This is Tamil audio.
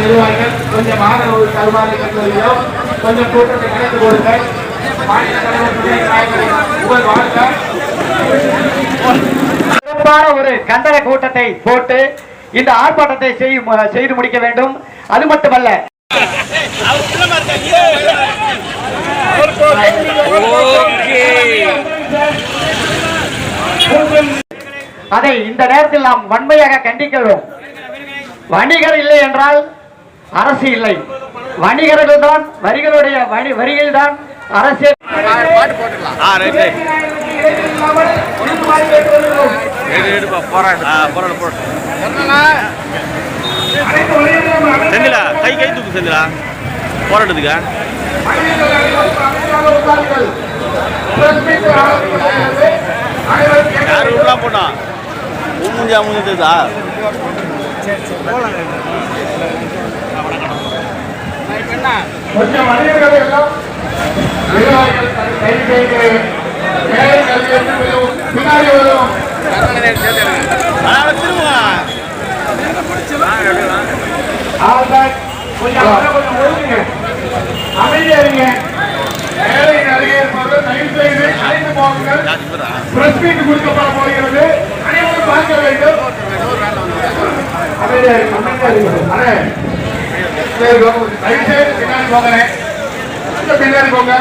நிர்வாகிகள் கொஞ்சம் கொஞ்சம் கூட்டத்தை கொடுங்கள் மாநில தலைவர் ஒரு கண்டன கூட்டத்தை போட்டு இந்த ஆர்ப்பாட்டத்தை செய்யும் செய்து முடிக்க வேண்டும் அது மட்டுமல்ல அதை இந்த நேரத்தில் நாம் வன்மையாக கண்டிக்கிறோம் வணிகர் இல்லை என்றால் அரசு இல்லை. வணிகர்கள் தான் வரிகளுடைய வரி வரிகள் தான் அரசியல் செந்திலா கை கை தூக்கு செந்திலா. போராட்டத்துக்கு? போனா? மூஞ்சா மூஞ்சா கொஞ்சம் மனிதர்கள் எல்லாம் பின்னாடி வரும். அமைதியா இருங்க. மேலே நிறைய அழைத்து போகுங்கள் பிரஸ் மீட் கொடுக்கப்பட போகிறது. அனைவரும் பார்க்க வேண்டும். பின்னாடி போங்க பின்னாடி போங்க.